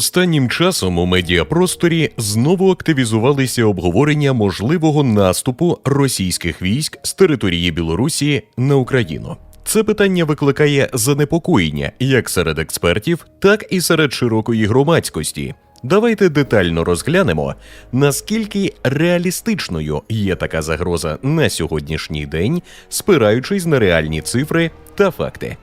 Останнім часом у медіапросторі знову активізувалися обговорення можливого наступу російських військ з території Білорусі на Україну. Це питання викликає занепокоєння як серед експертів, так і серед широкої громадськості. Давайте детально розглянемо, наскільки реалістичною є така загроза на сьогоднішній день, спираючись на реальні цифри та факти.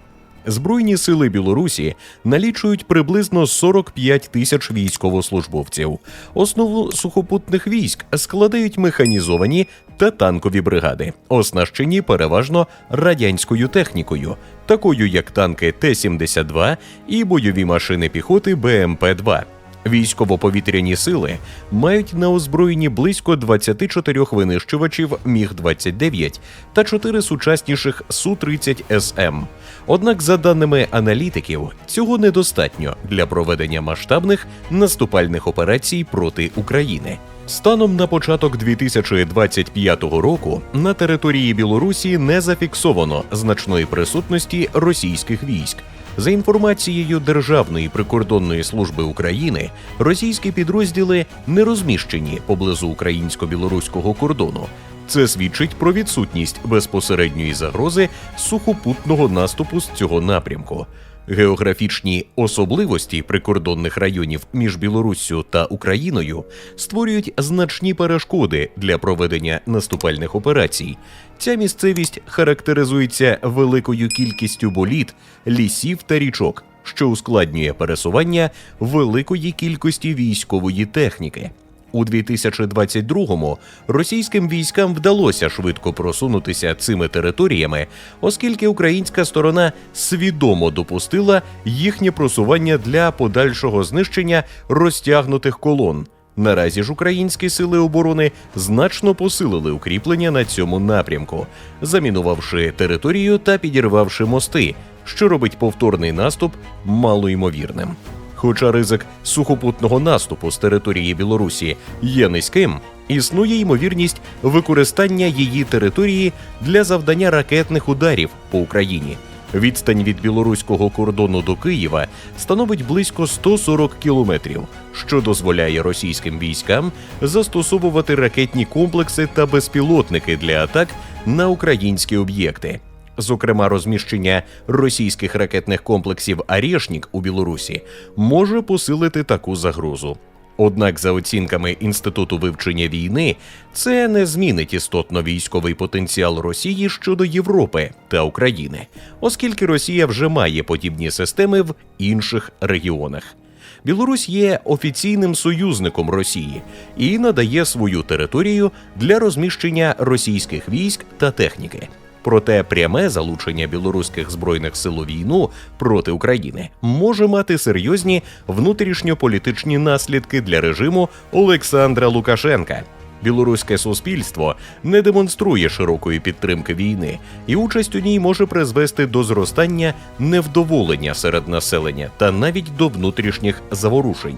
Збройні сили Білорусі налічують приблизно 45 тисяч військовослужбовців. Основу сухопутних військ складають механізовані та танкові бригади, оснащені переважно радянською технікою, такою як танки Т-72 і бойові машини піхоти БМП-2. Військово-повітряні сили мають на озброєнні близько 24 винищувачів Міг-29 та 4 сучасніших Су-30 СМ. Однак, за даними аналітиків, цього недостатньо для проведення масштабних наступальних операцій проти України. Станом на початок 2025 року на території Білорусі не зафіксовано значної присутності російських військ. За інформацією Державної прикордонної служби України, російські підрозділи не розміщені поблизу українсько-білоруського кордону. Це свідчить про відсутність безпосередньої загрози сухопутного наступу з цього напрямку. Географічні особливості прикордонних районів між Білоруссю та Україною створюють значні перешкоди для проведення наступальних операцій. Ця місцевість характеризується великою кількістю боліт, лісів та річок, що ускладнює пересування великої кількості військової техніки. У 2022-му російським військам вдалося швидко просунутися цими територіями, оскільки українська сторона свідомо допустила їхнє просування для подальшого знищення розтягнутих колон. Наразі ж українські сили оборони значно посилили укріплення на цьому напрямку, замінувавши територію та підірвавши мости, що робить повторний наступ малоймовірним. Хоча ризик сухопутного наступу з території Білорусі є низьким, існує ймовірність використання її території для завдання ракетних ударів по Україні. Відстань від білоруського кордону до Києва становить близько 140 кілометрів, що дозволяє російським військам застосовувати ракетні комплекси та безпілотники для атак на українські об'єкти. Зокрема, розміщення російських ракетних комплексів Арєшнік у Білорусі може посилити таку загрозу. Однак, за оцінками Інституту вивчення війни, це не змінить істотно військовий потенціал Росії щодо Європи та України, оскільки Росія вже має подібні системи в інших регіонах. Білорусь є офіційним союзником Росії і надає свою територію для розміщення російських військ та техніки. Проте пряме залучення білоруських збройних сил у війну проти України може мати серйозні внутрішньополітичні наслідки для режиму Олександра Лукашенка. Білоруське суспільство не демонструє широкої підтримки війни, і участь у ній може призвести до зростання невдоволення серед населення та навіть до внутрішніх заворушень.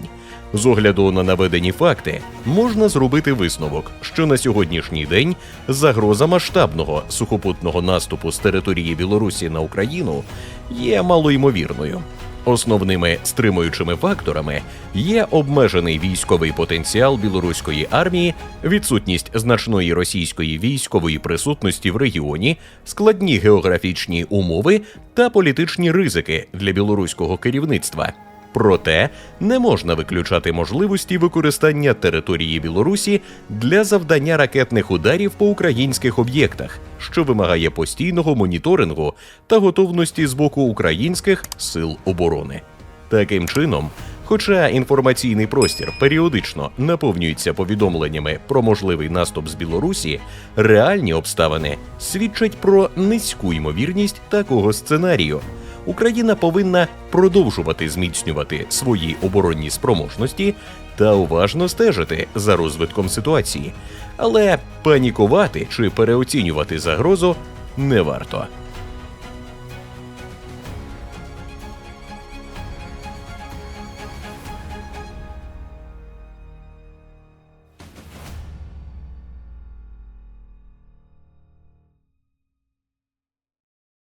З огляду на наведені факти можна зробити висновок, що на сьогоднішній день загроза масштабного сухопутного наступу з території Білорусі на Україну є малоймовірною. Основними стримуючими факторами є обмежений військовий потенціал білоруської армії, відсутність значної російської військової присутності в регіоні, складні географічні умови та політичні ризики для білоруського керівництва. Проте не можна виключати можливості використання території Білорусі для завдання ракетних ударів по українських об'єктах, що вимагає постійного моніторингу та готовності з боку українських сил оборони. Таким чином, хоча інформаційний простір періодично наповнюється повідомленнями про можливий наступ з Білорусі, реальні обставини свідчать про низьку ймовірність такого сценарію. Україна повинна продовжувати зміцнювати свої оборонні спроможності та уважно стежити за розвитком ситуації, але панікувати чи переоцінювати загрозу не варто.